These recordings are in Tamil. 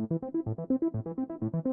முதல்ல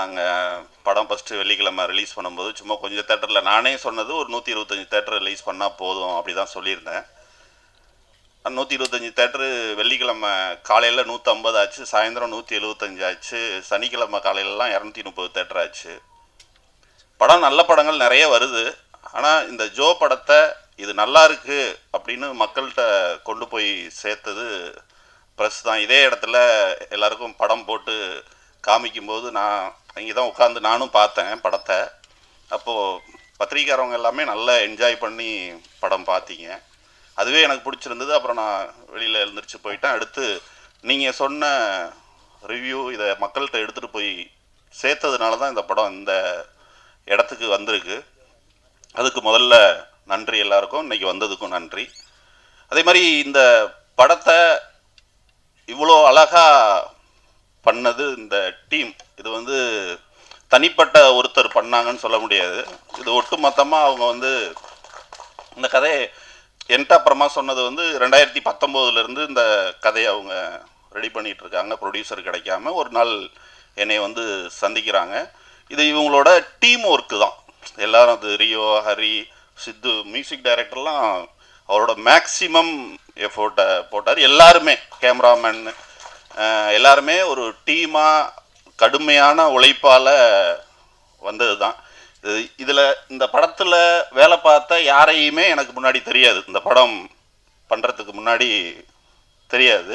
நாங்கள் படம் ஃபஸ்ட்டு வெள்ளிக்கிழமை ரிலீஸ் பண்ணும்போது சும்மா கொஞ்சம் தேட்டரில் நானே சொன்னது ஒரு நூற்றி இருபத்தஞ்சி தேட்டர் ரிலீஸ் பண்ணால் போதும் அப்படி தான் சொல்லியிருந்தேன். நூற்றி இருபத்தஞ்சி தேட்டரு வெள்ளிக்கிழமை காலையில் நூற்றம்பது ஆச்சு சாயந்தரம் நூற்றி எழுபத்தஞ்சு ஆச்சு சனிக்கிழமை காலையிலலாம் இரநூத்தி முப்பது தேட்டர் ஆச்சு. படம் நல்ல படங்கள் நிறைய வருது. ஆனால் இந்த ஜோ படத்தை இது நல்லா இருக்குது அப்படின்னு மக்கள்கிட்ட கொண்டு போய் சேர்த்தது ப்ரெஸ் தான். இதே இடத்துல எல்லாருக்கும் படம் போட்டு காமிக்கும்போது நான் இங்கே தான் உட்காந்து நானும் பார்த்தேன் படத்தை. அப்போது பத்திரிக்காரவங்க எல்லாமே நல்லா என்ஜாய் பண்ணி படம் பார்த்தீங்க. அதுவே எனக்கு பிடிச்சிருந்தது. அப்புறம் நான் வெளியில் எழுந்திரிச்சு போயிட்டேன். அடுத்து நீங்கள் சொன்ன ரிவ்யூ இதை மக்கள்கிட்ட எடுத்துகிட்டு போய் சேர்த்ததுனால தான் இந்த படம் இந்த இடத்துக்கு வந்திருக்கு. அதுக்கு முதல்ல நன்றி எல்லாருக்கும். இன்னைக்கு வந்ததுக்கும் நன்றி. அதே மாதிரி இந்த படத்தை இவ்வளோ அழகாக பண்ணது இந்த டீம் இது வந்து தனிப்பட்ட ஒருத்தர் பண்ணாங்கன்னு சொல்ல முடியாது. இது ஒட்டுமொத்தமாக அவங்க வந்து இந்த கதையை என்கிட்ட அப்புறமா சொன்னது வந்து ரெண்டாயிரத்தி பத்தொம்போதுலேருந்து இந்த கதையை அவங்க ரெடி பண்ணிகிட்டு இருக்காங்க. ப்ரொடியூசர் கிடைக்காம ஒரு நாள் என்னை வந்து சந்திக்கிறாங்க. இது இவங்களோட டீம் ஒர்க்கு தான். எல்லாரும் அது ரியோ ஹரி சித்து மியூசிக் டைரக்டர்லாம் அவரோட மேக்ஸிமம் எஃபோர்ட்டை போட்டார். எல்லாருமே கேமராமேன் எல்லாருமே ஒரு டீமாக கடுமையான உழைப்பால் வந்தது தான் இதில் இந்த படத்தில் வேலை பார்த்த யாரையுமே எனக்கு முன்னாடி தெரியாது. இந்த படம் பண்ணுறதுக்கு முன்னாடி தெரியாது.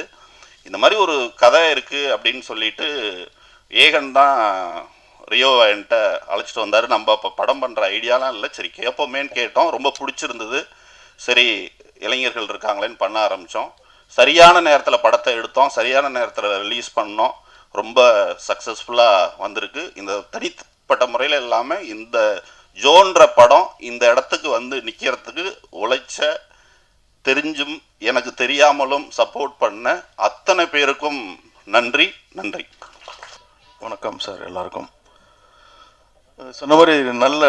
இந்த மாதிரி ஒரு கதை இருக்குது அப்படின்னு சொல்லிட்டு ஏகன் தான் ரியோ என்கிட்ட அழைச்சிட்டு வந்தார். நம்ம இப்போ படம் பண்ணுற ஐடியாலாம் இல்லை. சரி கேட்போமேன்னு கேட்டோம். ரொம்ப பிடிச்சிருந்தது. சரி இளைஞர்கள் இருக்காங்களேன்னு பண்ண ஆரம்பித்தோம் சரியான நேரத்தில் படத்தை எடுத்தோம். சரியான நேரத்தில் ரிலீஸ் பண்ணோம். ரொம்ப சக்ஸஸ்ஃபுல்லாக வந்திருக்கு. இந்த தனிப்பட்ட முறையில் இல்லாமல் இந்த ஜோன்ற படம் இந்த இடத்துக்கு வந்து நிற்கிறதுக்கு உழைச்ச தெரிஞ்சும் எனக்கு தெரியாமலும் சப்போர்ட் பண்ண அத்தனை பேருக்கும் நன்றி நன்றி. வணக்கம் சார் எல்லாருக்கும். சொன்ன மாதிரி நல்ல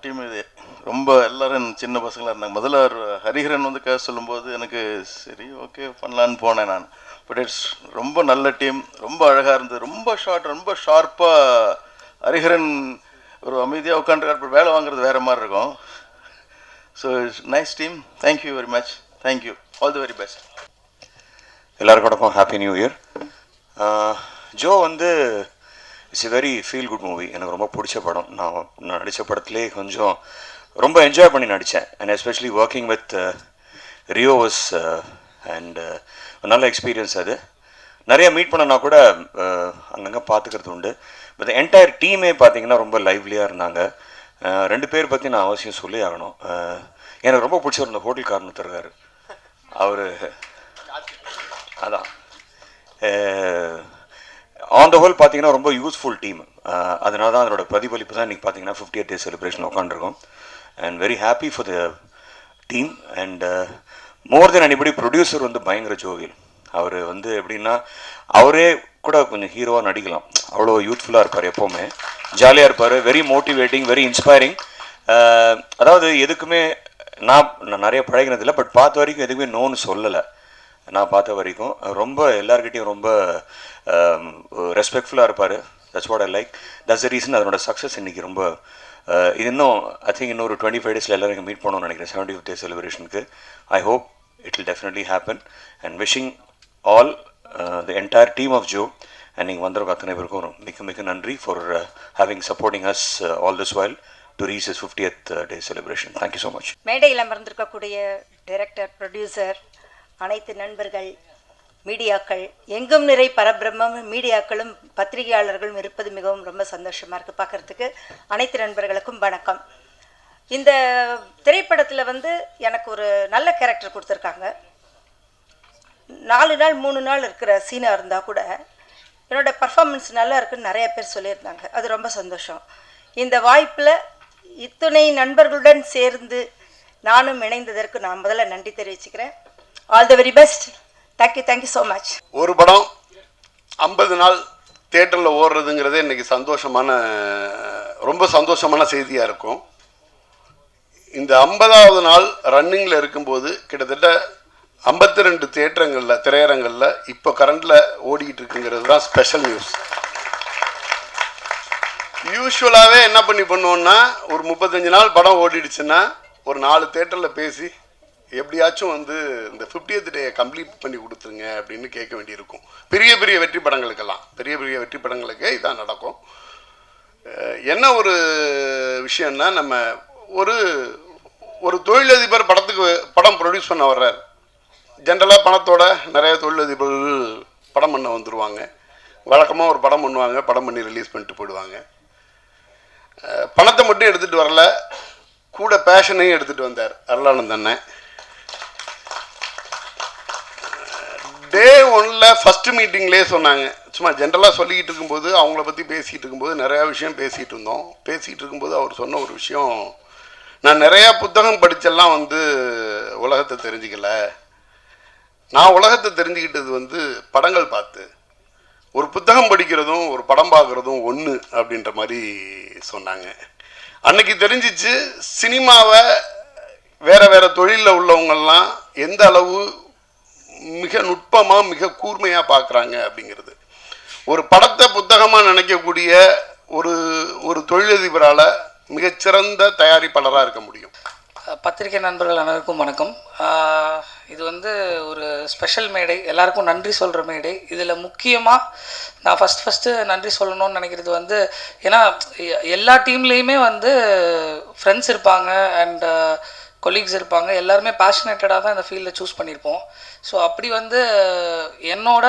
டீம் இது. ரொம்ப எல்லாரும் சின்ன பசங்களாக இருந்தாங்க. முதல்ல ஹரிஹரன் வந்து கே சொல்லும்போது எனக்கு சரி ஓகே பண்ணலான்னு போனேன் நான். பட் இட்ஸ் ரொம்ப நல்ல டீம் ரொம்ப அழகாக இருந்தது ரொம்ப ஷார்ட் ரொம்ப ஷார்ப்பாக ஹரிஹரன் ஒரு அமைதியாக உட்காந்துருக்கார் வேலை வாங்குறது வேறு மாதிரி இருக்கும். So it's nice team thank you very much thank you all the very best எல்லாருக்கும் வணக்கம். ஹாப்பி நியூ இயர் ஜோ வந்து it's a very feel good movie எனக்கு ரொம்ப பிடிச்ச படம். நான் நான் நடித்த படத்துலேயே கொஞ்சம் ரொம்ப என்ஜாய் பண்ணி நடித்தேன் அண்ட் எஸ்பெஷலி ஒர்க்கிங் வித் ரியோவஸ் அண்ட் நல்ல எக்ஸ்பீரியன்ஸ் அது. நிறைய மீட் பண்ணனா கூட அங்கங்கே பார்த்துக்கிறது உண்டு. பட் என்டையர் டீமே பார்த்தீங்கன்னா ரொம்ப லைவ்லியாக இருந்தாங்க. ரெண்டு பேர் பற்றி நான் அவசியம் சொல்லி ஆகணும். எனக்கு ரொம்ப பிடிச்சவர் இந்த ஹோட்டல் காரணம் இருக்காரு. அவர் அதான். ஆன் த ஹோல் பார்த்தீங்கன்னா ரொம்ப யூஸ்ஃபுல் டீம் அதனால தான் அதனோட பிரதிபலிப்பு தான் இன்றைக்கி பார்த்தீங்கன்னா ஃபிஃப்டி டே செலிப்ரேஷன் உட்காந்துருக்கோம் and very happy for the team and more then anybody producer வந்து பயங்கர ஜோவியல் அவர் வந்து எப்படின்னா அவரே கூட கொஞ்சம் ஹீரோவாக நடிக்கலாம். அவ்வளோ யூத்ஃபுல்லாக இருப்பார் எப்போவுமே. ஜாலியாக இருப்பார் வெரி மோட்டிவேட்டிங் வெரி இன்ஸ்பைரிங் அதாவது எதுக்குமே நான் நான் நிறைய பழகினதில்லை பட் பார்த்த வரைக்கும் எதுக்குமே நோன்னு சொல்லலை. நான் பார்த்த வரைக்கும். ரொம்ப எல்லாருக்கிட்டையும் ரொம்ப ரெஸ்பெக்ட்ஃபுல்லாக இருப்பார். That's what I like that's the reason அதனோட சக்ஸஸ் இன்றைக்கி ரொம்ப இது இன்னும் ஐ திங்க் இன்னொரு டுவெண்ட்டி ஃபைவ் டேஸில் எல்லாரும் மீட் பண்ணணும்னு நினைக்கிறேன். Seventy fifth day செலிப்ரேஷனுக்கு I hope it will definitely happen and wishing all the entire team of Joe and நீங்கள் வந்திருக்க அத்தனை பேருக்கும் மிக்க மிக்க நன்றி for having supporting us all this while to reach is fiftieth day celebration thank you so much மேடையில் அமர்ந்திருக்கக்கூடிய டைரக்டர் ப்ரொடியூசர் அனைத்து நண்பர்கள் மீடியாக்கள் எங்கும் நிறை பரபிரம்மம் மீடியாக்களும் பத்திரிகையாளர்களும் இருப்பது மிகவும் ரொம்ப சந்தோஷமாக இருக்குது பார்க்குறதுக்கு அனைத்து நண்பர்களுக்கும் வணக்கம். இந்த திரைப்படத்தில் வந்து எனக்கு ஒரு நல்ல கேரக்டர் கொடுத்துருக்காங்க. நாலு நாள் மூணு நாள் இருக்கிற சீனாக இருந்தால் கூட என்னோட பர்ஃபார்மன்ஸ் நல்லா இருக்குன்னு நிறைய பேர் சொல்லியிருந்தாங்க. அது ரொம்ப சந்தோஷம். இந்த வாய்ப்பில் இத்துணை நண்பர்களுடன் சேர்ந்து நானும் இணைந்ததற்கு நான் முதல்ல நன்றி தெரிவிச்சுக்கிறேன். All the very best thank you thank you so much ஒரு படம் ஐம்பது நாள் தேட்டரில் ஓடுறதுங்கிறதே இன்றைக்கி சந்தோஷமான ரொம்ப சந்தோஷமான செய்தியாக இருக்கும். இந்த ஐம்பதாவது நாள் ரன்னிங்கில் இருக்கும்போது கிட்டத்தட்ட ஐம்பத்தி ரெண்டு தேட்டரங்களில் திரையரங்களில் இப்போ கரண்டில் ஓடிக்கிட்டு இருக்குங்கிறது தான் ஸ்பெஷல் நியூஸ் யூஸ்வலாகவே என்ன பண்ணி பண்ணுவோன்னா ஒரு முப்பத்தஞ்சு நாள் படம் ஓடிடுச்சுன்னா ஒரு நாலு தேட்டரில் பேசி எப்படியாச்சும் வந்து இந்த 50th டே கம்ப்ளீட் பண்ணி கொடுத்துருங்க அப்படின்னு கேட்க வேண்டியிருக்கும். பெரிய பெரிய வெற்றி படங்களுக்கெல்லாம். பெரிய பெரிய வெற்றி படங்களுக்கே இதான் நடக்கும். என்ன ஒரு விஷயம்னா நம்ம ஒரு ஒரு தொழிலதிபர் படத்துக்கு படம் ப்ரொடியூஸ் பண்ண வர்றார். ஜென்ரலாக பணத்தோட நிறைய தொழிலதிபர்கள் படம் பண்ண வந்துடுவாங்க வழக்கமாக ஒரு படம் பண்ணுவாங்க படம் பண்ணி ரிலீஸ் பண்ணிட்டு போயிடுவாங்க. பணத்தை மட்டும் எடுத்துகிட்டு வரல கூட பேஷனையும் எடுத்துகிட்டு வந்தார் அருளானந்தண்ணன் ஒன்றில் ஃபஸ்ட்டு மீட்டிங்லேயே சொன்னாங்க. சும்மா ஜென்ரலாக சொல்லிக்கிட்டு இருக்கும்போது அவங்கள பற்றி பேசிகிட்டு இருக்கும்போது நிறையா விஷயம் பேசிகிட்டு இருந்தோம். பேசிகிட்டு இருக்கும்போது அவர் சொன்ன ஒரு விஷயம் நான் நிறையா புத்தகம் படித்தெல்லாம் வந்து உலகத்தை தெரிஞ்சுக்கல. நான் உலகத்தை தெரிஞ்சுக்கிட்டது வந்து படங்கள் பார்த்து. ஒரு புத்தகம் படிக்கிறதும் ஒரு படம் பார்க்குறதும் ஒன்று அப்படின்ற மாதிரி சொன்னாங்க. அன்னைக்கு தெரிஞ்சிச்சு சினிமாவை வேறு வேறு தொழிலில் உள்ளவங்கள்லாம் எந்த அளவு மிக நுட்பமாக மிக கூர்மையாக பார்க்குறாங்க அப்படிங்கிறது. ஒரு படத்தை புத்தகமாக நினைக்கக்கூடிய ஒரு ஒரு தொழிலதிபரால் மிகச்சிறந்த தயாரிப்பாளராக இருக்க முடியும். பத்திரிகை நண்பர்கள் அனைவருக்கும் வணக்கம். இது வந்து ஒரு ஸ்பெஷல் மேடை. எல்லாருக்கும் நன்றி சொல்கிற மேடை. இதில் முக்கியமாக நான் ஃபஸ்ட் ஃபஸ்ட்டு நன்றி சொல்லணும்னு நினைக்கிறது வந்து ஏன்னா எல்லா டீம்லேயுமே வந்து ஃப்ரெண்ட்ஸ் இருப்பாங்க. அண்ட் கொலீக்ஸ் இருப்பாங்க. எல்லாருமே பேஷனேட்டடாக தான் இந்த ஃபீல்டை சூஸ் பண்ணியிருப்போம் ஸோ அப்படி வந்து என்னோட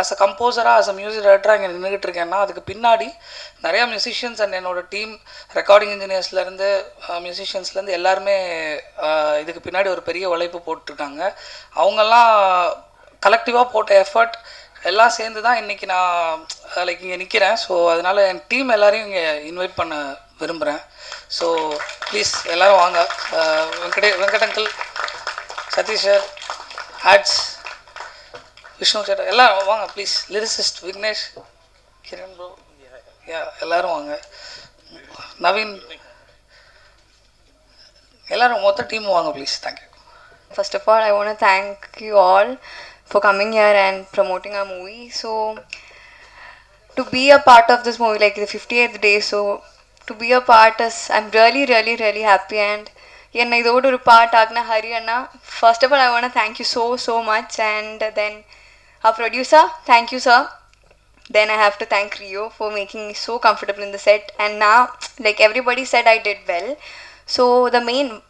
ஆஸ் அ கம்போசராக ஆஸ் அ மியூசிக் டைரக்டராக இங்கே நின்றுக்கிட்டு இருக்கேன்னா அதுக்கு பின்னாடி நிறையா மியூசிஷியன்ஸ் அண்ட் என்னோட டீம் ரெக்கார்டிங் இன்ஜினியர்ஸ்லேருந்து மியூசிஷியன்ஸ்லேருந்து எல்லாருமே இதுக்கு பின்னாடி ஒரு பெரிய உழைப்பு போட்டிருக்காங்க. அவங்கெல்லாம் கலெக்டிவாக போட்ட எஃபர்ட் எல்லாம் சேர்ந்து தான் இன்றைக்கி நான் லைக் இங்கே நிற்கிறேன் ஸோ அதனால் என் டீம் எல்லோரையும் இங்கே இன்வைட் பண்ண விரும்புகிறேன் ஸோ ப்ளீஸ் எல்லோரும் வாங்க. வெங்கடே வெங்கடங்கிள் சதீஷ் சார் ஆட்ஸ் விஷ்ணு சார் எல்லோரும் வாங்க please lyricist Vignesh Kiran bro yeah எல்லோரும் வாங்க. நவீன் எல்லோரும் மொத்த டீம் வாங்க please thank you First of all, I want to thank you all for coming here and promoting our movie. So, to be a part of this movie, like the 50th day, so to be a part is, I'm really, really, really happy. And என்னை இதோட ஒரு பார்ட் ஆகின ஹரி அண்ணா first of all I want thank you so so much and then our producer, thank you, sir. Then I have to thank Rio for making me so comfortable in the set. And now, like everybody said, I did well. So the main,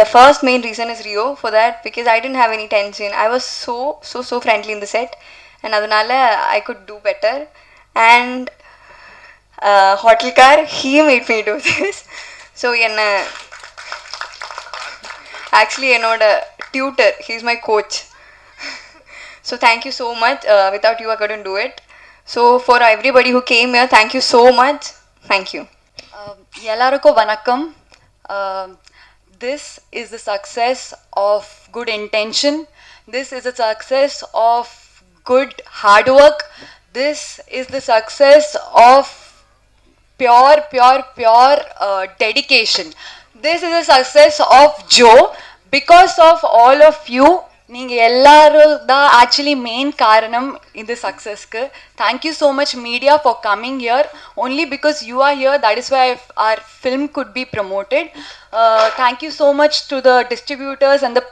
the first main reason is Rio for that because I didn't have any tension. I was so so so friendly in the set, and adunala I could do better. And uh, hotel car, he made me do this. So என்ன actually என்னோட tutor, he's my coach. So thank you so much. Uh, without you, I couldn't do it. So for everybody who came here, thank you so much. Thank you. எல்லாருக்கும் வணக்கம் this is the success of good intention this is the success of good hard work this is the success of pure, pure, pure uh, dedication. This is a success of Joe. Because of all of you, நீங்கள் எல்லாரும் தான் ஆக்சுவலி மெயின் காரணம் இந்த சக்ஸஸ்க்கு thank you so much media for coming here only because you are here that is why our film could be promoted uh, thank you so much to the distributors and the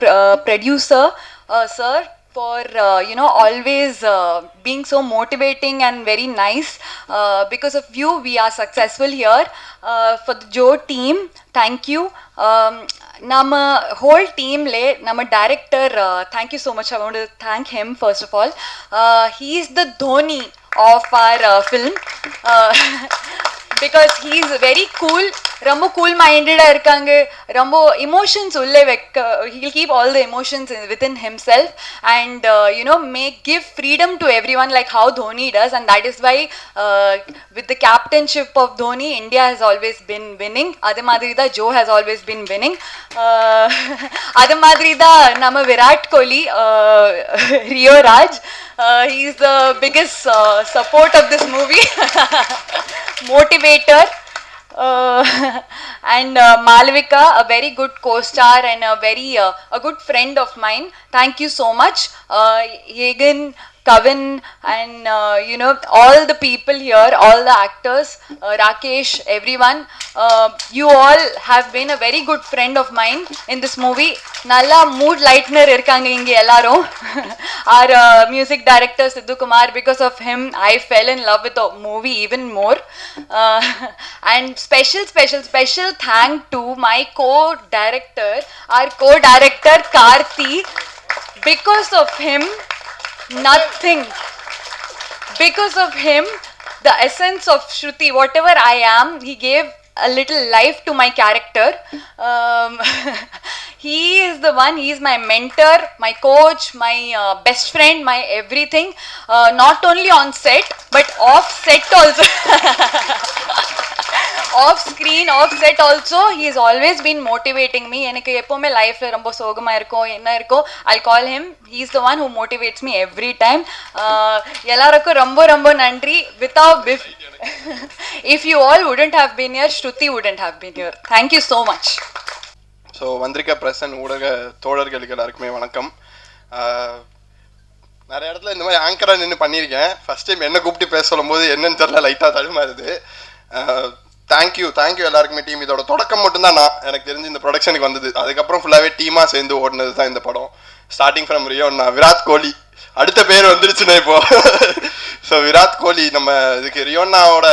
for uh, you know always uh, being so motivating and very nice. Uh, because of you we are successful here uh, for the joe team. Thank you. Um, ನಮ್ಮ ಹೋಲ್ ಟೀಮ್ಲೆ ನಮ್ಮ director thank you so much I want thank him first of all he is the Dhoni of our uh, film. Uh, because he is very cool ரொம்ப கூல் மைண்டடாக இருக்காங்க. ரொம்ப இமோஷன்ஸ் உள்ளே வைக்க he'll keep all the emotions within himself and you know make give freedom to everyone like how Dhoni does and that is why with the captaincy of Dhoni India has always been winning அது மாதிரி தான் Joe has always been winning அது மாதிரி தான் நம்ம Virat Kohli Rio Raj Uh, he's the biggest uh, support of this movie, motivator. Uh, and uh, Malvika, a very good co-star and a very uh, a good friend of mine. Thank you so much, uh, Kavin, and uh, you know all the people here, all the actors, uh, Rakesh, everyone. Uh, you all have been a very good friend of mine in this movie. நல்லா மூட் லைட்னர் இருக்காங்க இங்க எல்லாரும் our uh, music director Sidhu Kumar because of him I fell in love with the movie even more uh, and special special special thank to my co-director our co-director Karthi because of him nothing. Because of him the essence of shruti whatever i am he gave a little life to my character. Um, he is the one he is my mentor my coach my uh, best friend my everything. Uh, not only on set but off set also. Off screen off set also he is always been motivating me எனக்கு எப்போவுமே லைஃப்பில் ரொம்ப சோகமாக இருக்கும் என்ன இருக்கோ I call him he is the one who motivates me every time எல்லாருக்கும் ரொம்ப ரொம்ப நன்றி. Without பிஃப் if you all wouldn't have been here Shruthi wouldn't have been here thank you so much so வந்திருக்க பிரசன் ஊடக தோழர்களுக்கு எல்லாருக்குமே வணக்கம். நிறைய இடத்துல இந்த மாதிரி ஆங்கராக நின்று பண்ணியிருக்கேன். ஃபர்ஸ்ட் டைம் என்ன கூப்பிட்டு பேச சொல்லும்போது என்னன்னு தெரில லைட்டாக தழுமாறுது தேங்க்யூ தேங்க்யூ எல்லாருக்குமே டீம் இதோட தொடக்கம் மட்டும்தான் நான் எனக்கு தெரிஞ்சு இந்த ப்ரொடக்ஷனுக்கு வந்தது. அதுக்கப்புறம் ஃபுல்லாகவே டீமாக சேர்ந்து ஓடினது தான் இந்த படம். ஸ்டார்டிங் ஃப்ரம் ரியோ நான் விராட் கோலி. அடுத்த பேர் வந்துருச்சுண்ணே இப்போ. ஸோ விராட் கோலி நம்ம இதுக்கு ரியோன்னாவோட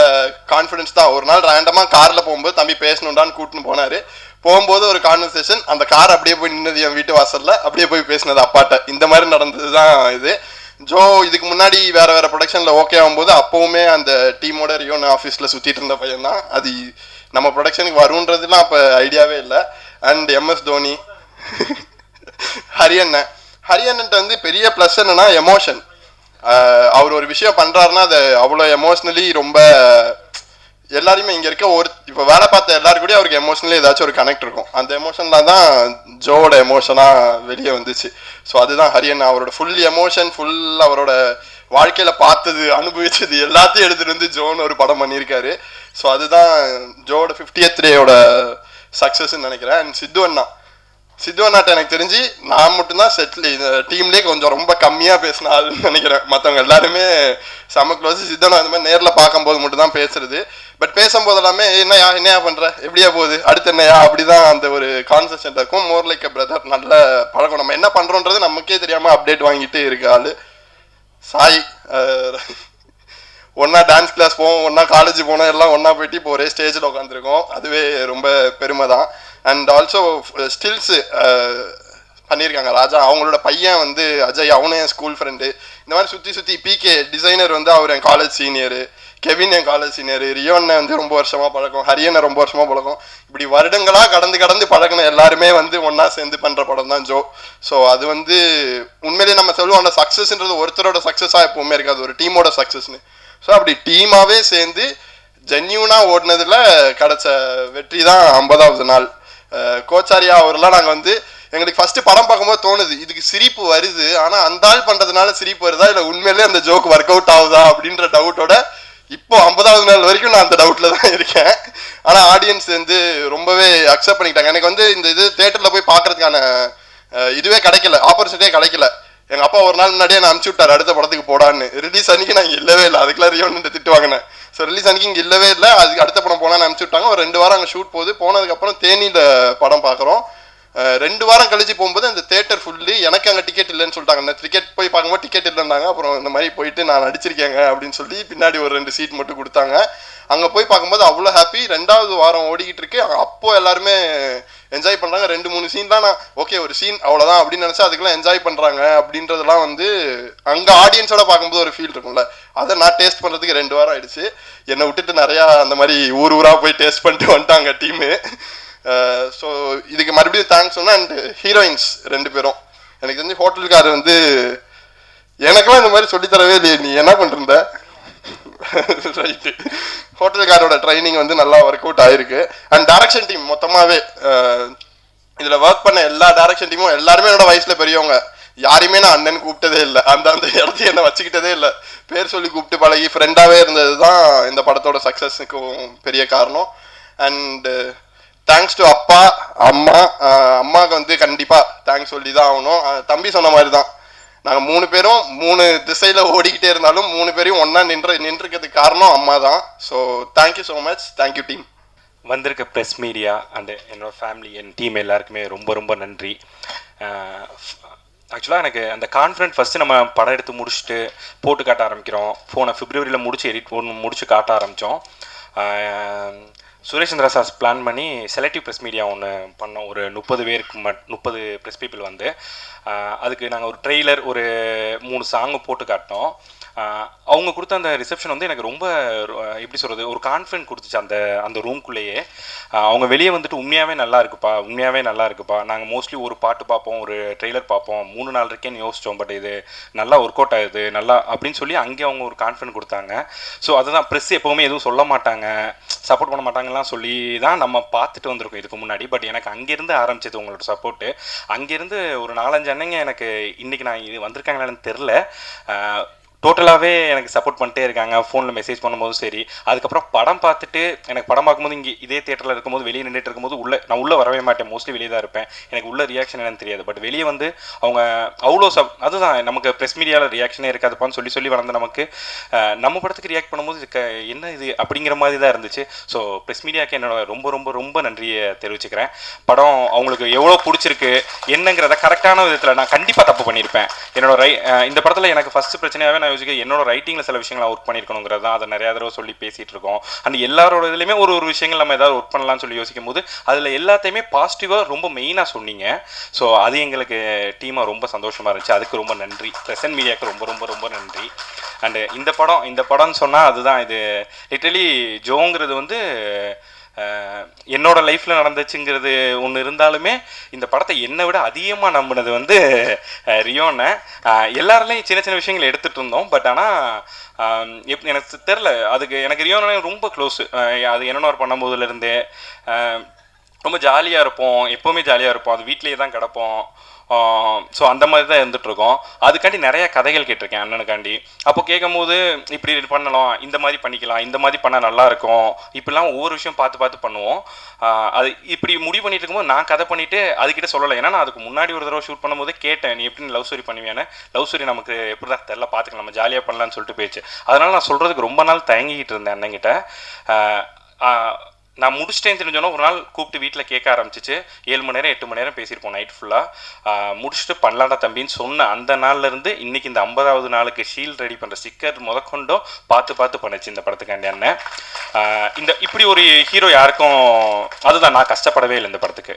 கான்ஃபிடன்ஸ் தான். ஒரு நாள் ரேண்டமாக காரில் போகும்போது தம்பி பேசணுண்டான்னு கூட்டின்னு போனார். போகும்போது ஒரு கான்வர்சேஷன் அந்த கார் அப்படியே போய் நின்னது என் வீட்டு வாசல்ல அப்படியே போய் பேசினது அப்பாட்ட. இந்த மாதிரி நடந்தது தான் இது. ஜோ இதுக்கு முன்னாடி வேற வேற ப்ரொடக்ஷன்ல ஓகே ஆகும்போது அப்பவுமே அந்த டீமோட ரியோன் ஆஃபீஸில் சுற்றிட்டு இருந்த பையன் தான் அது நம்ம ப்ரொடக்ஷனுக்கு வருன்றதுலாம் அப்போ ஐடியாவே இல்லை. And MS Dhoni ஹரியண்ணன். ஹரியண்ணன்ட்ட வந்து பெரிய ப்ளஸ் என்னன்னா எமோஷன் அவர் ஒரு விஷயம் பண்ணுறாருன்னா அதை அவ்வளோ எமோஷ்னலி ரொம்ப எல்லாரையுமே இங்க இருக்க ஒரு இப்போ வேலை பார்த்த எல்லாரு அவருக்கு எமோஷனலி ஏதாச்சும் ஒரு கனெக்ட் இருக்கும். அந்த எமோஷன்ல தான் ஜோவோட எமோஷனா வெளியே வந்துச்சு. ஸோ அதுதான் ஹரியன் அவரோட ஃபுல் எமோஷன் ஃபுல் அவரோட வாழ்க்கையில பார்த்தது அனுபவிச்சது எல்லாத்தையும் எடுத்துட்டு வந்து ஜோன்னு ஒரு படம் பண்ணியிருக்காரு. ஸோ அதுதான் ஜோவோட ஃபிஃப்டியத் டேயோட சக்ஸஸ்ன்னு நினைக்கிறேன். அண்ட் சித்து அண்ணா. சித்து அண்ணாட்ட எனக்கு தெரிஞ்சு நான் மட்டும்தான் செட்டில் இந்த டீம்லேயே கொஞ்சம் ரொம்ப கம்மியாக பேசின ஆளுன்னு நினைக்கிறேன். மற்றவங்க எல்லாருமே செம க்ளோஸ் சித்தண்ணா இந்த மாதிரி நேரில் பார்க்கும்போது மட்டும் தான் பேசுறது. பட் பேசும்போது எல்லாமே என்னையா என்னையா பண்ணுற எப்படியா போகுது? அடுத்து என்னையா அப்படிதான் அந்த ஒரு கான்செப்ட் இருக்கும். மோர் லைக் பிரதர் நல்ல பழக்கம். நம்ம என்ன பண்றோன்றது நமக்கே தெரியாமல் அப்டேட் வாங்கிட்டு இருக்க ஆளு. சாய் ஒன்னா ஒன்றா டான்ஸ் கிளாஸ் போவோம் ஒன்றா காலேஜ் போனோம் எல்லாம் ஒன்றா போயிட்டு இப்போ ஒரே ஸ்டேஜில் உட்காந்துருக்கோம் அதுவே ரொம்ப பெருமை தான். அண்ட் ஆல்சோ ஸ்டில்ஸ் பண்ணியிருக்காங்க. ராஜா அவங்களோட பையன் வந்து அஜய் அவனும் என் ஸ்கூல் ஃப்ரெண்டு இந்த மாதிரி சுற்றி சுற்றி பிகே டிசைனர் வந்து அவர் என் காலேஜ் சீனியரு கெவின் என் காலேஜ் சீனியர் ரியோன்னு வந்து ரொம்ப வருஷமாக பழக்கம் ஹரியனை ரொம்ப வருஷமாக பழக்கம். இப்படி வருடங்களாக கடந்து கடந்து பழகின எல்லாருமே வந்து ஒன்றா சேர்ந்து பண்ணுற படம் தான் ஜோ. ஸோ அது வந்து உண்மையிலேயே நம்ம சொல்லுவோம் அந்த சக்ஸஸ்ன்றது ஒருத்தரோட சக்ஸஸாக எப்பவுமே இருக்காது ஒரு டீமோட சக்ஸஸ்னு ஸோ அப்படி டீமாவே சேர்ந்து ஜென்யூனாக ஓடினதுல கிடைச்ச வெற்றி தான் ஐம்பதாவது நாள். கோச்சாரியா அவர்லாம் நாங்கள் வந்து எங்களுக்கு ஃபஸ்ட்டு படம் பார்க்கும்போது தோணுது இதுக்கு சிரிப்பு வருது ஆனால் அந்த ஆள் பண்ணுறதுனால சிரிப்பு வருதா இல்லை உண்மையிலேயே அந்த ஜோக் ஒர்க் அவுட் ஆகுதா அப்படின்ற டவுட்டோட இப்போ ஐம்பதாவது நாள் வரைக்கும் நான் அந்த டவுட்டில் தான் இருக்கேன். ஆனால் ஆடியன்ஸ் வந்து ரொம்பவே அக்செப்ட் பண்ணிக்கிட்டாங்க. எனக்கு வந்து இந்த இது தேட்டரில் போய் பார்க்கறதுக்கான இதுவே கிடைக்கல. ஆப்பர்ச்சுனிட்டியே கிடைக்கல. எங்க அப்பா ஒரு நாள் முன்னாடியே நான் அனுப்பிச்சு விட்டாரு அடுத்த படத்துக்கு போடான்னு. ரிலீஸ் அன்னைக்கு நான் இல்லவே இல்லை. அதுக்கெல்லாம் ரியோன்னு திட்டு வாங்கினேன். ஸோ ரிலீஸ் அன்னைக்கு இங்கே இல்லவே இல்லை. அதுக்கு அடுத்த படம் போனா அனுப்பிச்சு விட்டாங்க. ஒரு ரெண்டு வாரம் அங்கே ஷூட் போகுது. போனதுக்கப்புறம் தேனியில் தேனியில படம் பார்க்குறோம். ரெண்டு வாரம் கழிச்சு போகும்போது அந்த தேட்டர் ஃபுல்லி எனக்கு அங்கே டிக்கெட் இல்லைன்னு சொல்லிட்டாங்க. அந்த டிக்கெட் போய் பார்க்கும்போது டிக்கெட் இல்லைன்னாங்க. அப்புறம் இந்த மாதிரி போயிட்டு நான் நடிச்சிருக்கேங்க அப்படின்னு சொல்லி பின்னாடி ஒரு ரெண்டு சீட் மட்டும் கொடுத்தாங்க. அங்கே போய் பார்க்கும்போது அவ்வளோ ஹாப்பி ரெண்டாவது வாரம் ஓடிக்கிட்டு இருக்கு. அப்போ எல்லாருமே என்ஜாய் பண்ணுறாங்க ரெண்டு மூணு சீன்லாம் நான் ஓகே ஒரு சீன் அவ்வளோதான் அப்படின்னு நினச்சா அதுக்கெல்லாம் என்ஜாய் பண்ணுறாங்க அப்படின்றதெல்லாம் வந்து அங்கே ஆடியன்ஸோட பார்க்கும்போது ஒரு ஃபீல் இருக்கும்ல. அதை நான் டேஸ்ட் பண்ணுறதுக்கு ரெண்டு வாரம் ஆயிடுச்சு. என்னை விட்டுட்டு நிறையா அந்த மாதிரி ஊர் ஊராக போய் டேஸ்ட் பண்ணிட்டு வந்துட்டாங்க டீமு Uh, ஸோ இதுக்கு மறுபடியும் தேங்க்ஸ் சொன்னால் அண்ட் ஹீரோயின்ஸ் ரெண்டு பேரும். எனக்கு தெரிஞ்சு ஹோட்டல்கார் வந்து எனக்கெல்லாம் இந்த மாதிரி சொல்லித்தரவே இல்லையே நீ என்ன பண்ணிருந்த ரைட்டு ஹோட்டல்காரோட ட்ரைனிங் வந்து நல்லா ஒர்க் அவுட் ஆயிருக்கு. அண்ட் டைரக்ஷன் டீம் மொத்தமாகவே இதில் ஒர்க் பண்ண எல்லா டேரக்ஷன் டீமும் எல்லாருமே என்னோட வயசில் பெரியவங்க. யாரையுமே நான் அண்ணன் கூப்பிட்டதே இல்லை. அந்த அந்த இடத்துக்கு என்னை வச்சுக்கிட்டதே இல்லை. பேர் சொல்லி கூப்பிட்டு பழகி ஃப்ரெண்டாகவே இருந்தது தான் இந்த படத்தோட சக்ஸஸுக்கும் பெரிய காரணம். அண்டு தேங்க்ஸ் டு அப்பா அம்மா அம்மாவுக்கு வந்து கண்டிப்பாக தேங்க்ஸ் சொல்லி தான் ஆகணும் தம்பி சொன்ன மாதிரி தான் நாங்கள் மூணு பேரும் மூணு திசையில் ஓடிக்கிட்டே இருந்தாலும் மூணு பேரையும் ஒன்றா நின்று நின்றுக்கிறதுக்கு காரணம் அம்மா தான் so thank you so much thank you team வந்திருக்க ப்ரெஸ் மீடியா அண்டு என்னோடய ஃபேமிலி என் டீம் எல்லாருக்குமே ரொம்ப ரொம்ப நன்றி. ஆக்சுவலாக எனக்கு அந்த கான்ஃபிடென்ட் ஃபஸ்ட்டு நம்ம படம் எடுத்து முடிச்சுட்டு போட்டு காட்ட ஆரம்பிக்கிறோம். ஃபோனை ஃபிப்ரவரியில் முடிச்சு எடிட் ஃபோன் முடிச்சு காட்ட ஆரம்பித்தோம் சுரேஷ்ந்திரா சாஸ் பிளான் பண்ணி செலக்டிவ் ப்ரெஸ் மீடியா ஒன்று பண்ணோம். ஒரு முப்பது பேருக்கு மட் முப்பது ப்ரெஸ் பீப்புள் வந்து. அதுக்கு நாங்கள் ஒரு ட்ரெய்லர் ஒரு மூணு சாங்கு போட்டு காட்டினோம். அவங்க கொடுத்த அந்த ரிசப்ஷன் வந்து எனக்கு ரொம்ப எப்படி சொல்கிறது ஒரு கான்ஃபிடென்ட் கொடுத்துச்சு அந்த அந்த ரூம்குள்ளேயே அவங்க வெளியே வந்துட்டு உண்மையாகவே நல்லா இருக்குப்பா உண்மையாகவே நல்லா இருக்குப்பா. நாங்கள் மோஸ்ட்லி ஒரு பாட்டு பார்ப்போம் ஒரு ட்ரெய்லர் பார்ப்போம் மூணு நாள் இருக்கேன்னு யோசித்தோம் பட் இது நல்லா ஒர்க் அவுட் ஆகுது நல்லா அப்படின்னு சொல்லி அங்கே அவங்க ஒரு கான்ஃபிடென்ட் கொடுத்தாங்க. ஸோ அதுதான் ப்ரெஸ் எப்போவுமே எதுவும் சொல்ல மாட்டாங்க சப்போர்ட் பண்ண மாட்டாங்கலாம் சொல்லி தான் நம்ம பார்த்துட்டு வந்திருக்கோம் இதுக்கு முன்னாடி. பட் எனக்கு அங்கேருந்து ஆரம்பிச்சது உங்களோட சப்போர்ட்டு அங்கேருந்து ஒரு நாலஞ்சு அண்ணங்க எனக்கு இன்றைக்கி நான் இது வந்திருக்காங்களான்னு தெரில டோட்டலாகவே எனக்கு சப்போர்ட் பண்ணிட்டே இருக்காங்க. ஃபோனில் மெசேஜ் பண்ணும்போதும் சரி. அதுக்கப்புறம் படம் பார்த்துட்டு எனக்கு படம் பார்க்கும்போது இங்கே இதே தேட்டரில் இருக்கும்போது வெளியே நின்றுட்டு இருக்கும்போது உள்ளே நான் உள்ளே வரவே மாட்டேன். மோஸ்ட்லி வெளியே தான் இருப்பேன். எனக்கு உள்ள ரியாக்ஷன் என்னன்னு தெரியாது. பட் வெளியே வந்து அவங்க அவ்வளோ சப் அதுதான் நமக்கு ப்ரெஸ் மீடியாவில் ரியாக்ஷனே இருக்காதுப்பான்னு சொல்லி சொல்லி வளர்ந்த நமக்கு நம்ம படத்துக்கு ரியாக்ட் பண்ணும்போது இதுக்கு என்ன இது அப்படிங்கிற மாதிரி தான் இருந்துச்சு. ஸோ ப்ரெஸ் மீடியாவுக்கு என்னோட ரொம்ப ரொம்ப ரொம்ப நன்றியை தெரிவிச்சுக்கிறேன். படம் அவங்களுக்கு எவ்வளோ பிடிச்சிருக்கு என்னங்கிறத கரெக்டான விதத்தில் நான் கண்டிப்பாக தப்பு பண்ணியிருப்பேன். என்னோட ரை இந்த படத்தில் எனக்கு ஃபஸ்ட்டு பிரச்சனையாகவே நான் யோசிக்க என்னோட ரைட்டிங்கில் சில விஷயங்களை ஒர்க் பண்ணியிருக்கணுங்கிறது தான் அதை நிறையா தடவை சொல்லி பேசிகிட்டு இருக்கோம் அண்ட் எல்லாரோட இதுலையுமே ஒரு ஒரு விஷயங்கள் நம்ம ஏதாவது ஒர்க் பண்ணலாம்னு சொல்லி யோசிக்கும் போது அதில் எல்லாத்தையுமே பாசிட்டிவாக ரொம்ப மெயினாக சொன்னீங்க. ஸோ அது எங்களுக்கு டீமாக ரொம்ப சந்தோஷமாக இருந்துச்சு. அதுக்கு ரொம்ப நன்றி. ப்ரெசன்ட் மீடியாவுக்கு ரொம்ப ரொம்ப ரொம்ப நன்றி. அண்டு இந்த படம் இந்த படம்னு சொன்னால் அதுதான் இது. லிட்டலி ஜோங்கிறது வந்து என்னோட லைஃப்பில் நடந்துச்சுங்கிறது ஒன்று இருந்தாலுமே இந்த படத்தை என்னை விட அதிகமாக நம்பினது வந்து ரியோனை அஹ், சின்ன சின்ன விஷயங்கள் எடுத்துகிட்டு இருந்தோம். பட் ஆனால் எப் எனக்கு தெரில அதுக்கு எனக்கு ரியோனே ரொம்ப க்ளோஸு அது என்னென்ன பண்ணும்போதுலேருந்தே ரொம்ப ஜாலியாக இருப்போம். எப்போவுமே ஜாலியாக இருப்போம். அது வீட்லேயே தான் கிடப்போம். ஸோ அந்த மாதிரி தான் இருந்துகிட்ருக்கோம் அதுக்காண்டி நிறைய கதைகள் கேட்டிருக்கேன் அண்ணனுக்காண்டி. அப்போ கேட்கும்போது இப்படி பண்ணலாம் இந்த மாதிரி பண்ணிக்கலாம் இந்த மாதிரி பண்ணால் நல்லா இருக்கும் இப்படிலாம் ஒவ்வொரு விஷயம் பார்த்து பார்த்து பண்ணுவோம். அது இப்படி முடிவு பண்ணிட்டு இருக்கும்போது நான் கதை பண்ணிவிட்டு அதுக்கிட்ட சொல்லலை. ஏன்னா நான் அதுக்கு முன்னாடி ஒரு தடவை ஷூட் பண்ணும்போது கேட்டேன் நீ எப்படி லவ் ஸ்டோரி பண்ணுவேன்னு லவ் ஸ்டோரி நமக்கு எப்படி தான் தெரில பார்த்துக்கலாம். நம்ம ஜாலியாக பண்ணலான்னு சொல்லிட்டு போயிடுச்சு. அதனால் நான் சொல்கிறதுக்கு ரொம்ப நாள் தயங்கிக்கிட்டு இருந்தேன் அண்ணங்கிட்ட நான் முடிச்சிட்டேன்னு தெரிஞ்சோன்னா ஒரு நாள் கூப்பிட்டு வீட்டில் கேட்க ஆரம்பிச்சிச்சு. ஏழு மணி நேரம் எட்டு மணி நேரம் பேசியிருப்போம் நைட் ஃபுல்லாக முடிச்சுட்டு பண்ணலாடா தம்பின்னு சொன்ன அந்த நாள்லேருந்து இன்னைக்கு இந்த ஐம்பதாவது நாளுக்கு ஷீல்ட் ரெடி பண்ணுற ஸ்டிக்கர் முதக்கொண்டும் பார்த்து பார்த்து பண்ணுச்சு இந்த படத்துக்காண்டி அண்ணன். இந்த இப்படி ஒரு ஹீரோ யாருக்கும் அதுதான் நான் கஷ்டப்படவே இல்லை இந்த படத்துக்கு.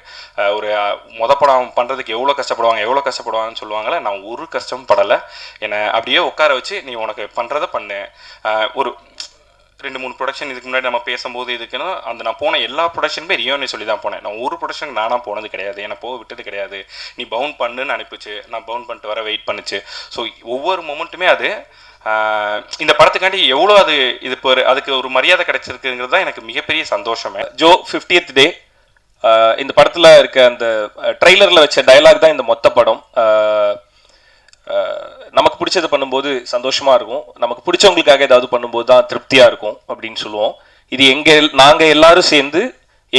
ஒரு ஆஹ் மொத படம் பண்ணுறதுக்கு எவ்வளோ கஷ்டப்படுவாங்க எவ்வளோ கஷ்டப்படுவாங்கன்னு சொல்லுவாங்களே நான் ஒரு கஷ்டமும் படலை. என்னை அப்படியே உட்கார வச்சு நீ உனக்கு பண்ணுறதை பண்ணு. ஒரு ரெண்டு மூணு ப்ரொடக்ஷன் இதுக்கு முன்னாடி நம்ம பேசும்போது இதுக்குன்னு அந்த நான் போன எல்லா ப்ரொடக்ஷனுமே ரியோனே சொல்லி தான் போனேன். நான் ஒரு ப்ரொடக்ஷனுக்கு நானாக போனது கிடையாது. என்னை போக விட்டது கிடையாது. நீ பவுன் பண்ணுன்னு அனுப்பிச்சு நான் பவுன் பண்ணிட்டு வர வெயிட் பண்ணுச்சு. ஸோ ஒவ்வொரு மொமெண்ட்டுமே அது இந்த படத்துக்காண்டி எவ்வளோ அது இது இப்போ ஒரு- அதுக்கு ஒரு மரியாதை கிடைச்சிருக்குங்கிறது தான் எனக்கு மிகப்பெரிய சந்தோஷமே. ஜோ ஃபிஃப்டியத் டே இந்த படத்தில் இருக்க அந்த ட்ரெய்லரில் வச்ச டயலாக் தான் இந்த மொத்த படம். நமக்கு பிடிச்சதை பண்ணும்போது சந்தோஷமாக இருக்கும். நமக்கு பிடிச்சவங்களுக்காக ஏதாவது பண்ணும்போது தான் திருப்தியாக இருக்கும் அப்படின்னு சொல்லுவோம். இது எங்கள் நாங்கள் எல்லாரும் சேர்ந்து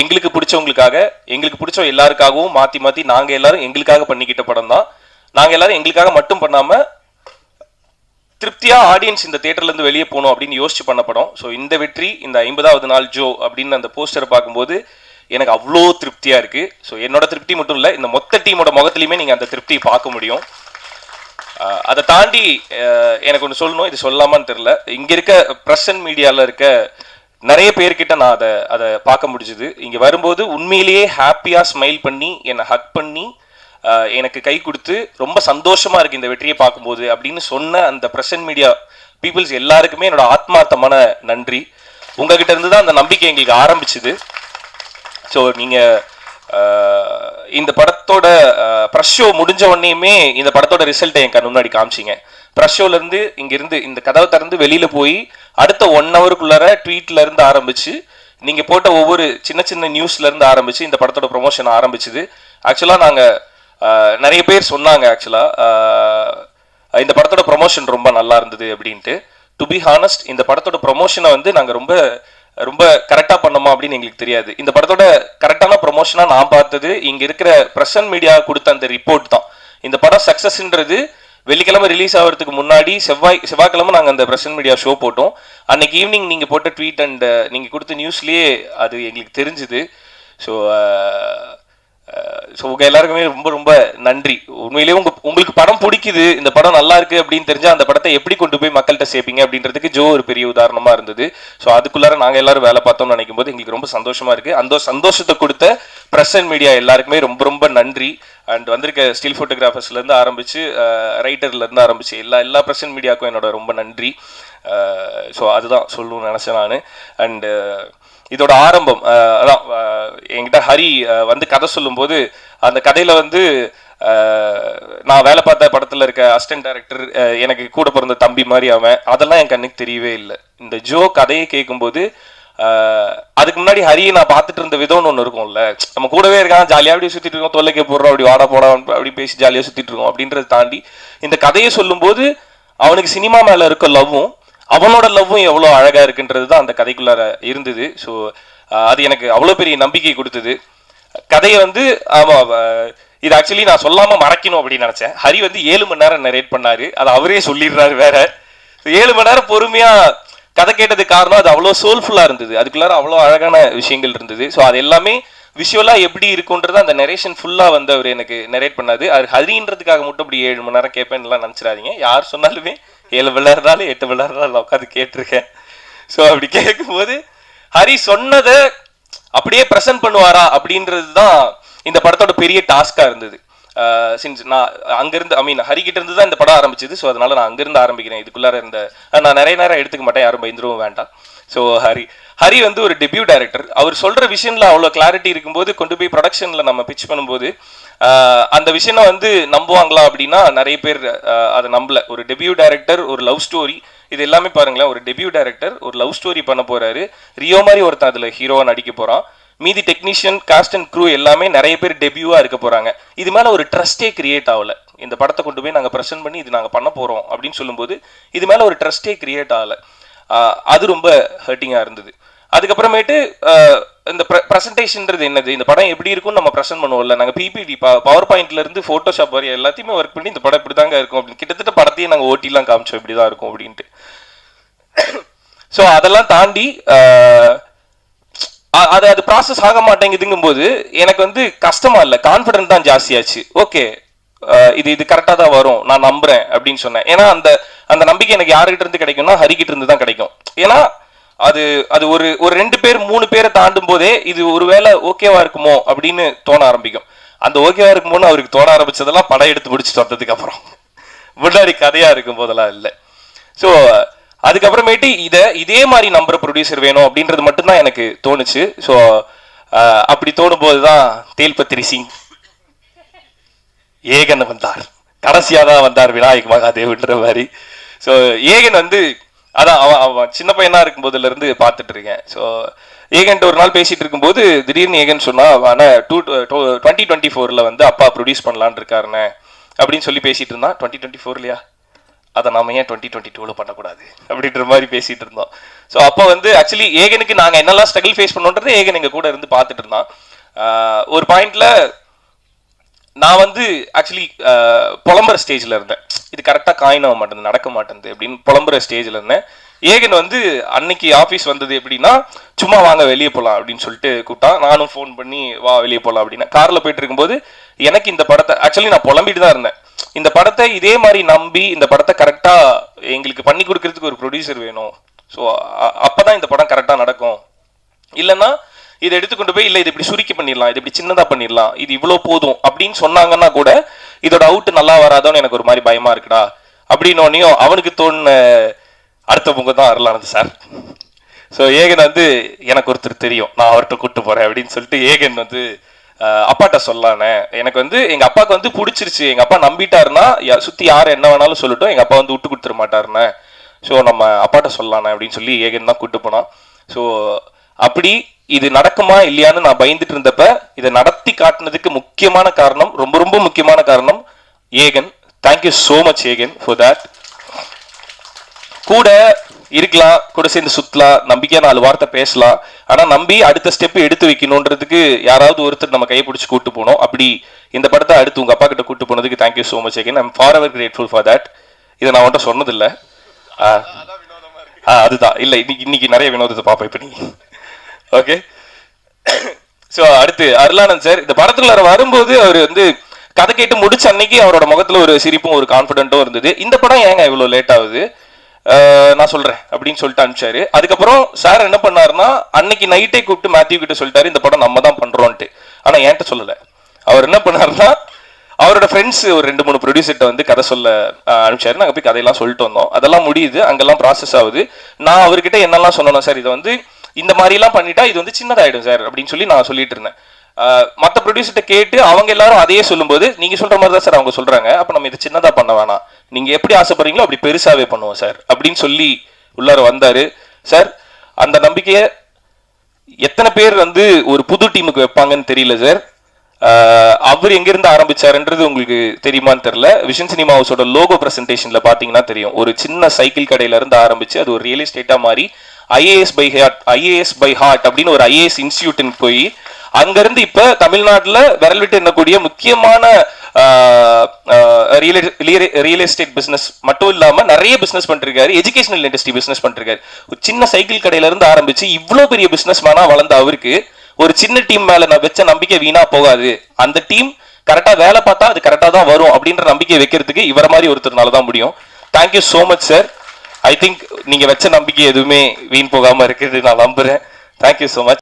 எங்களுக்கு பிடிச்சவங்களுக்காக எங்களுக்கு பிடிச்ச எல்லாருக்காகவும் மாற்றி மாற்றி நாங்கள் எல்லாரும் எங்களுக்காக பண்ணிக்கிட்ட படம் தான். நாங்கள் எல்லாரும் எங்களுக்காக மட்டும் பண்ணாமல் திருப்தியாக ஆடியன்ஸ் இந்த தேட்டர்லேருந்து வெளியே போகணும் அப்படின்னு யோசிச்சு பண்ண படம். ஸோ இந்த வெற்றி இந்த ஐம்பதாவது நாள் ஜோ அப்படின்னு அந்த போஸ்டரை பார்க்கும்போது எனக்கு அவ்வளோ திருப்தியாக இருக்குது ஸோ என்னோட திருப்தி மட்டும் இல்லை இந்த மொத்த டீமோட முகத்துலையுமே நீங்கள் அந்த திருப்தியை பார்க்க முடியும். அதை தாண்டி எனக்கு ஒன்று சொல்லணும். இது சொல்லாமான்னு தெரில இங்கே இருக்க ப்ரெஸ் அண்ட் மீடியாவில் இருக்க நிறைய பேர்கிட்ட நான் அதை அதை பார்க்க முடிஞ்சுது. இங்கே வரும்போது உண்மையிலேயே ஹாப்பியாக ஸ்மைல் பண்ணி என்னை ஹக் பண்ணி எனக்கு கை கொடுத்து ரொம்ப சந்தோஷமாக இருக்குது இந்த வெற்றியை பார்க்கும்போது அப்படின்னு சொன்ன அந்த ப்ரெசன்ட் மீடியா பீப்புள்ஸ் எல்லாருக்குமே என்னோட ஆத்மார்த்தமான நன்றி. உங்ககிட்ட இருந்து தான் அந்த நம்பிக்கை எங்களுக்கு ஆரம்பிச்சுது. ஸோ நீங்கள் இந்த படத்தோட ப்ரஷ் ஷோ முடிஞ்ச உடனேயுமே இந்த படத்தோட ரிசல்ட்டை என் கண் முன்னாடி காமிச்சிங்க. ப்ரெஷ் ஷோலேருந்து இங்கேருந்து இந்த கதவை திறந்து வெளியில் போய் அடுத்த ஒன் ஹவருக்குள்ளார ட்வீட்லேருந்து இருந்து ஆரம்பிச்சு நீங்கள் போட்ட ஒவ்வொரு சின்ன சின்ன நியூஸ்லேருந்து ஆரம்பித்து ஆரம்பிச்சு இந்த படத்தோட ப்ரொமோஷன் ஆரம்பிச்சுது. ஆக்சுவலாக நாங்கள் நிறைய பேர் சொன்னாங்க ஆக்சுவலாக இந்த படத்தோட ப்ரொமோஷன் ரொம்ப நல்லா இருந்தது அப்படின்ட்டு. டு பி ஹானஸ்ட் இந்த படத்தோட ப்ரொமோஷனை வந்து நாங்கள் ரொம்ப ரொம்ப கரெக்டாக பண்ணோமா அப்படின்னு எங்களுக்கு தெரியாது. இந்த படத்தோட கரெக்டான ப்ரொமோஷனாக நான் பார்த்தது இங்கே இருக்கிற ப்ரெசன்ட் மீடியா கொடுத்த அந்த ரிப்போர்ட் தான். இந்த படம் சக்ஸஸ்ன்றது வெள்ளிக்கிழமை ரிலீஸ் ஆகிறதுக்கு முன்னாடி செவ்வாய் செவ்வாய்க்கிழமை நாங்கள் அந்த ப்ரெசன்ட் மீடியா ஷோ போட்டோம். அன்னைக்கு ஈவினிங் நீங்கள் போட்ட ட்வீட் அண்ட் நீங்கள் கொடுத்த நியூஸ்லேயே அது எங்களுக்கு தெரிஞ்சுது. ஸோ ஸோ உங்கள் எல்லாருக்குமே ரொம்ப ரொம்ப நன்றி. உண்மையிலேயே உங்க உங்களுக்கு படம் பிடிக்குது இந்த படம் நல்லா இருக்கு அப்படின்னு தெரிஞ்சா அந்த படத்தை எப்படி கொண்டு போய் மக்கள்கிட்ட சேர்ப்பீங்க அப்படின்றதுக்கு ஜோ ஒரு பெரிய உதாரணமா இருந்தது. ஸோ அதுக்குள்ளார நாங்கள் எல்லாரும் வேலை பார்த்தோம்னு நினைக்கும் போது எங்களுக்கு ரொம்ப சந்தோஷமா இருக்கு. அந்த சந்தோஷத்தை கொடுத்த ப்ரெஸ் அண்ட் மீடியா எல்லாருக்குமே ரொம்ப ரொம்ப நன்றி. அண்ட் வந்திருக்க ஸ்டில் ஃபோட்டோகிராஃபர்ஸ்ல இருந்து ஆரம்பிச்சு ரைட்டர்ல இருந்து ஆரம்பிச்சு எல்லா எல்லா பிரஸ் அண்ட் மீடியாவுக்கும் என்னோட ரொம்ப நன்றி. ஸோ அதுதான் சொல்லணும்னு நினைச்சேன் நான். அண்டு இதோட ஆரம்பம் அதான் என்கிட்ட ஹரி வந்து கதை சொல்லும்போது அந்த கதையில வந்து நான் வேலை பார்த்த படத்துல இருக்க அசிஸ்டன்ட் டைரக்டர் எனக்கு கூட பிறந்த தம்பி மாதிரி அவன். அதெல்லாம் என் கண்ணுக்கு தெரியவே இல்லை. இந்த ஜோ கதையை கேட்கும்போது அதுக்கு முன்னாடி ஹரியை நான் பார்த்துட்டு இருந்த விதம்னு ஒன்று இருக்கும்ல. நம்ம கூடவே இருக்கான் ஜாலியாக அப்படி சுற்றிட்டு இருக்கோம் தொல்லைக்கு போடுறோம் அப்படி வாட போடா அப்படி பேசி ஜாலியாக சுற்றிட்டு இருக்கோம் அப்படின்றத தாண்டி இந்த கதையை சொல்லும்போது அவனுக்கு சினிமா மேலே இருக்க லவ்வும் அவனோட லவ்வும் எவ்வளோ அழகா இருக்குன்றது தான் அந்த கதைக்குள்ளார இருந்தது. ஸோ அது எனக்கு அவ்வளோ பெரிய நம்பிக்கை கொடுத்தது. கதையை வந்து ஆமாம் இது ஆக்சுவலி நான் சொல்லாமல் மறக்கணும் அப்படின்னு நினச்சேன். ஹரி வந்து ஏழு மணி நேரம் நரேட் பண்ணாரு. அது அவரே சொல்லிடுறாரு வேற. ஏழு மணி நேரம் பொறுமையாக கதை கேட்டதுக்கு காரணம் அது அவ்வளோ சோல்ஃபுல்லாக இருந்தது. அதுக்குள்ளார அவ்வளோ அழகான விஷயங்கள் இருந்தது. ஸோ அது எல்லாமே விஷுவலாக எப்படி இருக்குன்றது அந்த நெரேஷன் ஃபுல்லாக வந்து அவர் எனக்கு நெரேட் பண்ணாது அது ஹரின்றதுக்காக மட்டும் அப்படி ஏழு மணி நேரம் கேட்பேன்லாம் நினச்சிடாதீங்க. யார் சொன்னாலுமே ஏழு மணி எட்டு மணி நேரம் உட்காந்து கேட்டிருக்கேன். ஸோ அப்படி கேட்கும்போது ஹரி சொன்னதை அப்படியே ப்ரெசென்ட் பண்ணுவாரா அப்படின்றது தான் இந்த படத்தோட பெரிய டாஸ்காக இருந்தது. சின்ஸ் நான் அங்கேருந்து ஐ மீன் ஹரிக்கிட்ட இருந்து தான் இந்த படம் ஆரம்பிச்சது. ஸோ அதனால நான் அங்கேருந்து ஆரம்பிக்கிறேன். இதுக்குள்ளார இருந்த நான் நிறைய நேரம் எடுத்துக்க மாட்டேன். யாரும் பயந்துருவும் வேண்டாம். ஸோ ஹரி ஹரி வந்து ஒரு டெபியூ டைரக்டர் அவர் சொல்கிற விஷயம்ல அவ்வளோ கிளாரிட்டி இருக்கும்போது கொண்டு போய் ப்ரொடக்ஷனில் நம்ம பிச் பண்ணும்போது அந்த விஷயம் வந்து நம்புவாங்களா அப்படின்னா நிறைய பேர் அதை நம்பல. ஒரு டெபியூ டைரக்டர் ஒரு லவ் ஸ்டோரி இது எல்லாமே பாருங்களேன். ஒரு டெபியூ டைரக்டர் ஒரு லவ் ஸ்டோரி பண்ண போறாரு. ரியோ மாதிரி ஒருத்தன் அதில் ஹீரோவாக நடிக்க போறான். மீதி டெக்னீஷியன் காஸ்ட் அண்ட் க்ரூ எல்லாமே நிறைய பேர் டெபியூவாக இருக்க போறாங்க. இது மேலே ஒரு ட்ரஸ்டே கிரியேட் ஆகல. இந்த படத்தை கொண்டு போய் நாங்கள் ப்ரெசென்ட் பண்ணி இது நாங்கள் பண்ண போறோம் அப்படின்னு சொல்லும்போது இது மேலே ஒரு ட்ரஸ்டே கிரியேட் ஆகல. அது ரொம்ப ஹர்ட்டிங்காக இருந்தது. அதுக்கப்புறமேட்டு இந்த ப்ரெசன்டேஷன்ன்றது என்னது? இந்த படம் எப்படி இருக்கும்னு நம்ம ப்ரெசென்ட் பண்ணுவோம்ல. நாங்கள் பிபிடி பவர் பாயிண்ட்ல இருந்து ஃபோட்டோஷாப் வரை எல்லாத்தையுமே ஒர்க் பண்ணி இந்த படம் இப்படி தாங்க இருக்கும் அப்படின்னு கிட்டத்தட்ட படத்தையும் நாங்கள் ஓட்டிலாம் காமிச்சோம் இப்படி தான் இருக்கும் அப்படின்ட்டு. ஸோ அதெல்லாம் தாண்டி அது அது ப்ராசஸ் ஆக மாட்டேங்குதுங்கும் போது எனக்கு வந்து கஷ்டமா இல்லை. கான்ஃபிடென்ட் தான் ஜாஸ்தியாச்சு. ஓகே இது இது கரெக்டாக தான் வரும். நான் நம்புறேன் அப்படின்னு சொன்னேன். ஏன்னா அந்த அந்த நம்பிக்கை எனக்கு யாருக்கிட்ட இருந்து கிடைக்கும்னா ஹரிக்கிட்ட இருந்து தான் கிடைக்கும். ஏன்னா அது அது ஒரு ஒரு ரெண்டு பேர் மூணு பேரை தாண்டும் போதே இது ஒருவேளை ஓகேவா இருக்குமோ அப்படின்னு தோண ஆரம்பிக்கும். அந்த ஓகேவா இருக்குமோன்னு அவருக்கு தோண ஆரம்பிச்சதெல்லாம் படம் எடுத்து முடிச்சுட்டு வந்ததுக்கு அப்புறம் முன்னாடி கதையா இருக்கும் போதெல்லாம் இல்லை. ஸோ அதுக்கப்புறமேட்டு இதை இதே மாதிரி நம்புற ப்ரொடியூசர் வேணும் அப்படின்றது மட்டும்தான் எனக்கு தோணுச்சு. ஸோ அப்படி தோணும்போது தான் தேல்பத்திரி சிங். ஏகன் வந்தார். கடைசியாக தான் வந்தார் விநாயக் மகாதேவ்ன்ற மாதிரி. ஸோ ஏகன் வந்து அதான் அவன் அவன் சின்ன பையனா இருக்கும் போதுல இருந்து பார்த்துட்டு இருக்கேன். ஸோ ஏகன்ட்ட ஒரு நாள் பேசிட்டு இருக்கும்போது திடீர்னு ஏகன் சொன்னா ஆனால் டூ டுவெண்ட்டி டுவெண்ட்டி ஃபோரில் வந்து அப்பா ப்ரொடியூஸ் பண்ணலான்னு இருக்காருன்னு அப்படின்னு சொல்லி பேசிட்டு இருந்தான். டுவெண்ட்டி டுவெண்ட்டி ஃபோர்லையா அதை நாம ஏன் டுவெண்ட்டி டுவெண்ட்டி டூவில் பண்ணக்கூடாது? அப்படின்ற மாதிரி பேசிட்டு இருந்தோம். ஸோ அப்போ வந்து ஆக்சுவலி ஏகனுக்கு நாங்கள் என்னெல்லாம் ஸ்ட்ரகிள் ஃபேஸ் பண்ணோன்றது ஏகன் எங்கள் கூட இருந்து பார்த்துட்டு இருந்தான். ஒரு பாயிண்ட்ல நான் வந்து ஆக்சுவலி புலம்புற ஸ்டேஜில் இருந்தேன். இது கரெக்டாக காயின் ஆக மாட்டேங்குது நடக்க மாட்டேங்குது அப்படின்னு புலம்புற ஸ்டேஜில் இருந்தேன். ஏகன் வந்து அன்னைக்கு ஆஃபீஸ் வந்தது எப்படின்னா சும்மா வாங்க வெளியே போகலாம் அப்படின்னு சொல்லிட்டு கூப்பிட்டான். நானும் ஃபோன் பண்ணி வா வெளியே போகலாம் அப்படின்னா. காரில் போயிட்டு இருக்கும்போது எனக்கு இந்த படத்தை ஆக்சுவலி நான் புலம்பிட்டு தான் இருந்தேன். இந்த படத்தை இதே மாதிரி நம்பி இந்த படத்தை கரெக்டாக எங்களுக்கு பண்ணி கொடுக்கறதுக்கு ஒரு ப்ரொடியூசர் வேணும். ஸோ அப்போ தான் இந்த படம் கரெக்டாக நடக்கும். இல்லைன்னா இதை எடுத்துக்கொண்டு போய் இல்லை இது இப்படி சுருக்கி பண்ணிடலாம் இது இப்படி சின்னதாக பண்ணிடலாம் இது இவ்வளோ போதும் அப்படின்னு சொன்னாங்கன்னா கூட இதோட அவுட் நல்லா வராதோன்னு எனக்கு ஒரு மாதிரி பயமா இருக்குடா அப்படின்னோடனையும் அவனுக்கு தோணுன அடுத்த பொங்க தான் அருளானது சார். ஸோ ஏகன் வந்து எனக்கு ஒருத்தர் தெரியும் நான் அவர்கிட்ட கூட்டு போறேன் அப்படின்னு சொல்லிட்டு ஏகன் வந்து அப்பாட்ட சொல்லானே. எனக்கு வந்து எங்க அப்பாவுக்கு வந்து பிடிச்சிருச்சு. எங்க அப்பா நம்பிட்டாருன்னா சுற்றி சுத்தி யார் என்ன வேணாலும் சொல்லட்டும் எங்கள் அப்பா வந்து விட்டு கொடுத்துட மாட்டாருன்னு. ஸோ நம்ம அப்பாட்ட சொல்லலானே அப்படின்னு சொல்லி ஏகன் தான் கூப்பிட்டு போனான். ஸோ அப்படி இது நடக்குமா இல்லையான்னு நான் பயந்துட்டு இருந்தப்ப இதை நடத்தி காட்டினதுக்கு முக்கியமான காரணம் ரொம்ப ரொம்ப முக்கியமான காரணம் Egan. Thank you so much Egan for that கூட இருக்கலாம் கூட சேர்ந்து சுத்தலாம் நம்பிக்கையா நாலு வார்த்தை பேசலாம். ஆனா நம்பி அடுத்த ஸ்டெப் எடுத்து வைக்கணுன்றதுக்கு யாராவது ஒருத்தர் நம்ம கையை பிடிச்சி கூட்டு போனோம் அப்படி இந்த படத்தை அடுத்து உங்க அப்பா கிட்ட கூட்டு போனதுக்கு thank you so much Egan. I'm for ever grateful for that இதை நான் உன்ட்ட சொன்னதில்லை. ஆ ஆ அதுதான். இல்லை இன்னைக்கு இன்னைக்கு நிறைய வினோதத்தை பார்ப்பேன் இப்போ நீ. ஓகே ஸோ அடுத்து அருளானந்த் சார் இந்த படத்துல வரும்போது அவர் வந்து கதை கேட்டு முடிச்ச அன்னைக்கு அவரோட முகத்துல ஒரு சிரிப்பும் ஒரு கான்ஃபிடென்ட்டும் இருந்தது. இந்த படம் ஏங்க இவ்வளோ லேட் ஆகுது? நான் சொல்றேன் அப்படின்னு சொல்லிட்டு அனுப்பிச்சாரு. அதுக்கப்புறம் சார் என்ன பண்ணாருன்னா அன்னைக்கு நைட்டே கூப்பிட்டு மேத்யூ கிட்ட சொல்லிட்டாரு இந்த படம் நம்ம தான் பண்றோம்ட்டு ஆனா என்கிட்ட சொல்லல. அவர் என்ன பண்ணாருன்னா அவரோட ஃப்ரெண்ட்ஸ் ஒரு ரெண்டு மூணு ப்ரொடியூசர்கிட்ட வந்து கதை சொல்ல அனுப்பிச்சாரு. நாங்கள் போய் கதையெல்லாம் சொல்லிட்டு வந்தோம். அதெல்லாம் முடியுது அங்கெல்லாம் ப்ராசஸ் ஆகுது. நான் அவர்கிட்ட என்னெல்லாம் சொன்னேன்னா சார் இதை வந்து இந்த மாதிரிலாம் பண்ணிட்டா இது வந்து சின்னதாயிடும் சார் அப்படின்னு சொல்லி நான் சொல்லிட்டு இருந்தேன். மற்ற ப்ரொடியூசர்கிட்ட கேட்டு அவங்க எல்லாரும் அதையே சொல்லும்போது நீங்க சொல்ற மாதிரி தான் சார் அவங்க சொல்றாங்க. அப்ப நம்ம இதை சின்னதா பண்ண வேணாம். நீங்க எப்படி ஆசைப்படுறீங்களோ அப்படி பெருசாவே பண்ணுவோம் சார் அப்படின்னு சொல்லி உள்ளார வந்தாரு. சார் அந்த நம்பிக்கையை எத்தனை பேர் வந்து ஒரு புது டீமுக்கு வைப்பாங்கன்னு தெரியல சார். அவர் எங்கிருந்து ஆரம்பிச்சாருன்றது உங்களுக்கு தெரியுமான்னு தெரியல. விஷன் சினிமா ஹவுஸோட லோகோ பிரசன்டேஷன்ல பாத்தீங்கன்னா தெரியும். ஒரு சின்ன சைக்கிள் கடையில இருந்து ஆரம்பிச்சு அது ஒரு ரியல் எஸ்டேட்டா மாறி IAS by heart IAS by heart அப்படின்னு ஒரு ஐஏஎஸ் இன்ஸ்டியூட்டுக்கு போய் அங்கிருந்து இப்ப தமிழ்நாட்டில் விரல் விட்டு எண்ணக்கூடிய முக்கியமான ரியல் எஸ்டேட் பிசினஸ் மட்டும் இல்லாம நிறைய பிசினஸ் பண்ணிருக்காரு. எஜுகேஷனல் இண்டஸ்ட்ரி பிசினஸ் பண்ணிருக்காரு. ஒரு சின்ன சைக்கிள் கடையில இருந்து ஆரம்பிச்சு இவ்வளவு பெரிய பிசினஸ் மேனா வளர்ந்த அவருக்கு ஒரு சின்ன டீம் மேல நான் வச்ச நம்பிக்கை வீணா போகாது. அந்த டீம் கரெக்டா வேலை பார்த்தா அது கரெக்டா தான் வரும் அப்படின்ற நம்பிக்கை வைக்கிறதுக்கு இவர மாதிரி ஒருத்தர்னால தான் முடியும். Thank you so much sir I think நீங்க வச்ச நம்பிக்கை எதுவுமே வீண் போகாம இருக்குது நான் நம்புறேன். Thank you so much